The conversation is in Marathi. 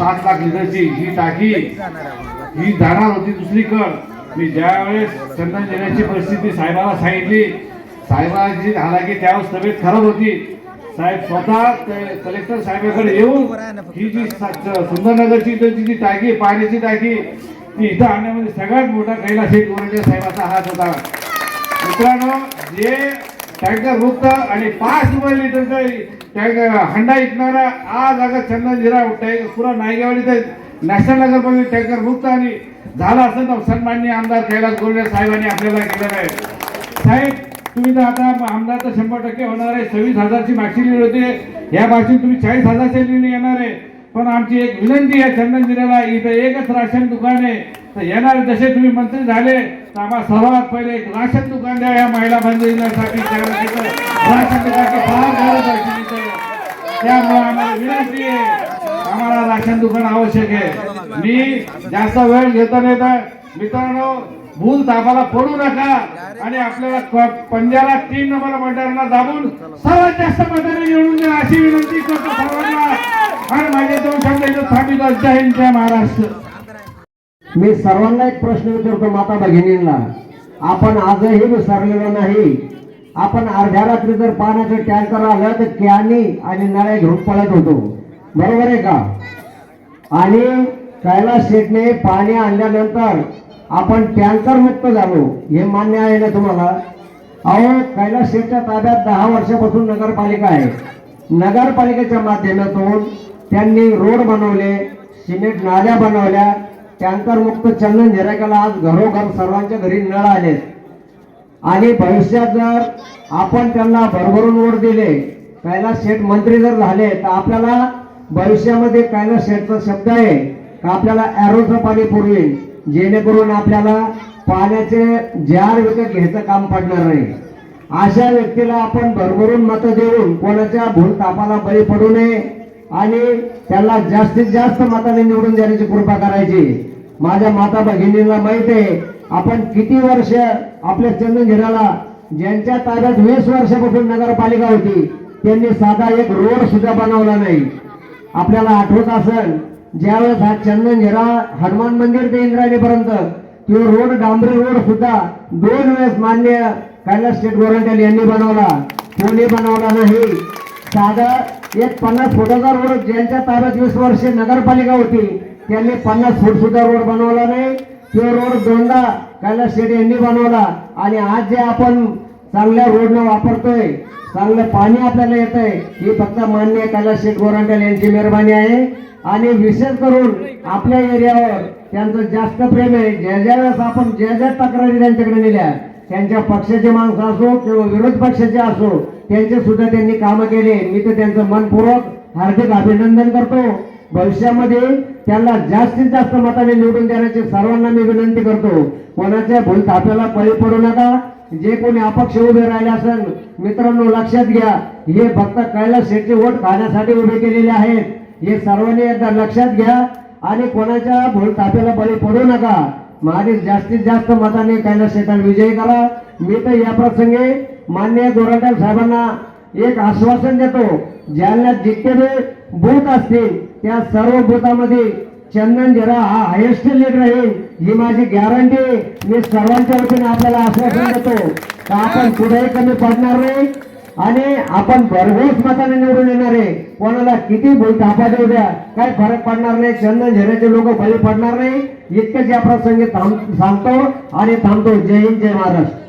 सात लाख लिटरची ही टाकी ही जाणार होती दुसरीकडं. मी ज्यावेळेस चंदन देण्याची परिस्थिती साहेबाला सांगितली साहेबांची हालाकी त्यावेळेस तब्येत खराब होती. साहेब स्वतः कलेक्टर साहेबाकडे येऊन ही जी सुंदरनगरची त्यांची जी टाकी पाण्याची टाकी ती इथं आणण्यामध्ये सगळ्यात मोठा कैलास हे गोरंटे साहेबाचा हात होता. मित्रांनो जे टँकर मुक्त आणि पाच रुपये लिटरचा टँकर हंडा विकणारा आज अगं चंदन जिरा पुरा नायगावडी तर नॅशनल नगरमध्ये टँकर मुक्त आणि झाला असेल तर सन्माननीय आमदार कैलास गोरडे साहेबांनी आपल्याला केलेलं आहे. साहेब तुम्ही तर आता आमदार तर शंभर टक्के होणार आहे. सव्वीस हजारची मागची लिहिली होती. या मागची तुम्ही चाळीस हजारच्या लिहिली येणार आहे. पण आमची एक विनंती आहे चंदन जिल्ह्याला इथं एकच राशन दुकान आहे. तर येणारे जसे तुम्ही मंत्री झाले तर आम्हाला सर्वात पहिले एक राशन दुकान द्या या महिला बंधूंसाठी. राशन दुकानची फार गरज आहे त्यामुळे आम्हाला विनंती आहे आम्हाला राशन दुकान आवश्यक आहे. मी जास्त वेळ घेता नाही मित्रांनो भूल दाबाला पडू नका. आणि आपल्याला पंजाला तीन नंबर मंडळांना दाबून सर्वात जास्त मताने निवडून द्या अशी विनंती करतो सर्वांना. आणि माझे दोन शब्द इथं जय हिंद जय महाराष्ट्र. मी सर्वांना एक प्रश्न विचारतो माता भगिनींना. आपण आजही विसरलेलो नाही. आपण अर्ध्या रात्री जर पाण्याचं टँकर आलं तर कॅनी आणि नळ्या घेऊन पळत होतो. बरोबर आहे का? आणि कैलास शेटने पाणी आणल्यानंतर आपण टँकर मुक्त झालो. हे मान्य आहे ना तुम्हाला? अहो कैलास शेठच्या ताब्यात दहा वर्षापासून नगरपालिका आहे. नगरपालिकेच्या माध्यमातून त्यांनी रोड बनवले सिमेंट नाल्या बनवल्या टँकर मुक्त चंदन झेरेकाला आज घरोघर सर्वांच्या घरी नळ आले आणि भविष्यात जर आपण त्यांना भरभरून वोट दिले कैलास शेठ मंत्री जर झाले तर आपल्याला भविष्यामध्ये कैलास शेठचा शब्द आहे का आपल्याला ॲरोचं पाणी पुरवेल जेणेकरून आपल्याला पाण्याचे जार विकत घ्यायचं काम पडणार नाही. अशा व्यक्तीला आपण भरभरून मतं देऊन कोणाच्या भूल तापाला बळी पडू नये आणि त्याला जास्तीत जास्त मताने निवडून देण्याची कृपा करायची. माझ्या माता भगिनींना माहीत आहे आपण किती वर्ष आपल्या चंदनझिराला ज्यांच्या ताब्यात वीस वर्षापासून नगरपालिका होती त्यांनी साधा एक रोड सुद्धा बनवला नाही. आपल्याला आठवत असेल ज्यावेळेस हा चंदनझिरा हनुमान मंदिर ते इंद्रायणीपर्यंत तो रोड डांबरी रोड सुद्धा दोन वेळेस मान्य कैलास स्टेट गोरंट्याल यांनी बनवला. कोणी बनवला नाही. साधा एक पन्नास फुटाचा रोड ज्यांच्या ताब्यात वीस वर्षे नगरपालिका होती त्यांनी पन्नास फूट सुद्धा रोड बनवला नाही. तो रोड दोनदा कैलास शेट यांनी बनवला. आणि आज जे आपण चांगल्या रोडनं वापरतोय चांगलं पाणी आपल्याला येत आहे ही फक्त मान्य कैलास शेठ गोरांटल यांची मेहरबानी आहे. आणि विशेष करून आपल्या एरियावर त्यांचं जास्त प्रेम आहे. ज्या ज्या वेळेस आपण ज्या ज्या तक्रारी त्यांच्याकडे नेल्या त्यांच्या पक्षाचे माणसं असो किंवा विरोध पक्षाचे असो त्यांचे सुद्धा त्यांनी कामं केले. मी तर त्यांचं मनपूर्वक हार्दिक अभिनंदन करतो. भविष्यामध्ये त्यांना जास्तीत जास्त मताने निवडून देण्याची सर्वांना मी विनंती करतो. कोणाच्या भूल थाप्याला पळी पडू नका. जे कोणी अपक्ष उभे राहिले असेल मित्रांनो लक्षात घ्या हे फक्त कैलास शेटचे वोट खाण्यासाठी उभे केलेले आहेत. हे सर्वांनी एकदा लक्षात घ्या आणि कोणाच्या भूल ताप्याला बळी पडू नका. माझे जास्तीत जास्त मताने कैलास शेटाला विजयी करा. मी तर या प्रसंगी मान्य गोरंट्याल साहेबांना एक आश्वासन देतो ज्यांना जितके बूथ असतील त्या सर्व भूतामध्ये चंदन जरा हा हायेस्ट लीड राहील ही माझी गॅरंटी मी सर्वांच्या वतीने आपल्याला आश्वासन देतो का आपण कुठेही कमी पडणार नाही आणि आपण भरघोस मताने निवडून येणार आहे. कोणाला किती भूल थापा देऊ द्या. काही फरक पडणार नाही. चंदन झेऱ्याचे लोक बळी पडणार नाही. इतकंच या प्रसंगी थांब सांगतो आणि थांबतो. जय हिंद जय महाराष्ट्र.